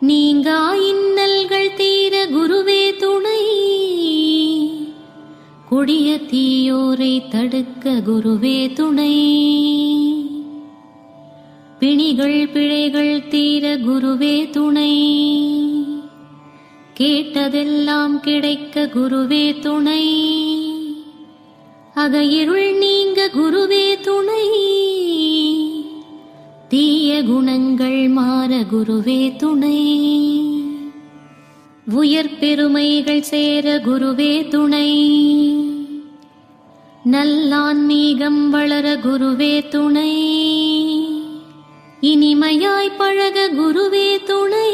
நீங்கா இன்னல்கள் தீர குருவே துணை. கொடிய தீயோரை தடுக்க குருவே துணை. பிணிகள் பிழைகள் தீர குருவே துணை. கேட்டதெல்லாம் கிடைக்க குருவே துணை. அகையிருள் நீங்க குருவே துணை. தீய குணங்கள் குருவே துணை. உயர் பெருமைகள் சேர குருவே துணை. நல்லான்மீகம் வளர குருவே துணை. இனிமையாய் பழக குருவே துணை.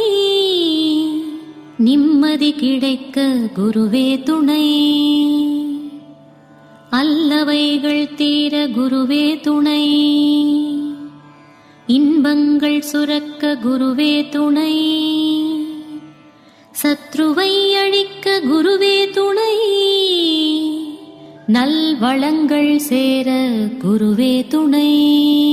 நிம்மதி கிடைக்க குருவே துணை. அல்லவைகள் தீர குருவே துணை. இன்பங்கள் சுரக்க குருவே துணை. சத்ருவை அழிக்க குருவே துணை. நல்வளங்கள் சேர குருவே துணை.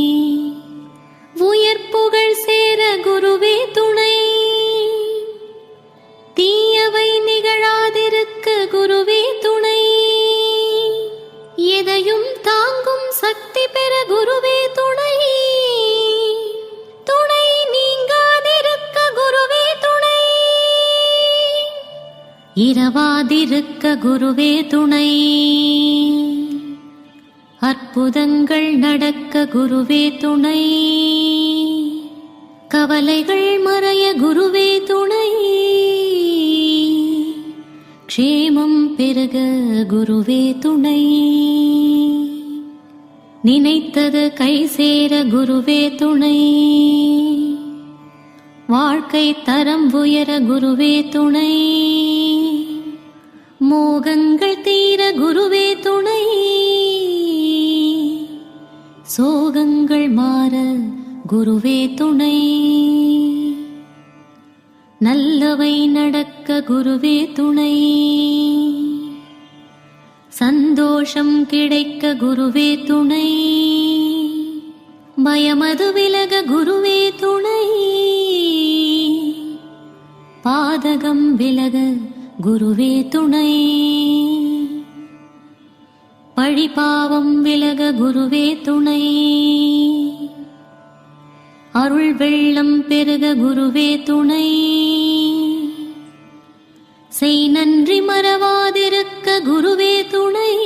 இரவாதிருக்க குருவே துணை. அற்புதங்கள் நடக்க குருவே துணை. கவலைகள் மறைய குருவே துணை. க்ஷேமம் பெருக குருவே துணை. நினைத்தது கை சேர குருவே துணை. வாழ்க்கை தரம் உயர குருவே துணை. மோகங்கள் தீர குருவே துணை. சோகங்கள் மாற குருவே துணை. நல்லவை நடக்க குருவே துணை. சந்தோஷம் கிடைக்க குருவே துணை. பயமது விலக குருவே துணை. பாதகம் விலக குருவே துணை. பழிபாவம் விலக குருவே துணை. அருள் வெள்ளம் பெருக குருவே துணை. செய் நன்றி மறவாதிருக்க குருவே துணை.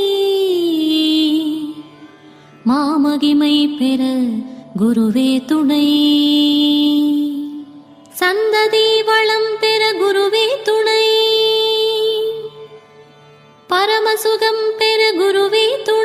மாமகிமை பெற குருவே துணை. சுகம் பெற குருவே துணை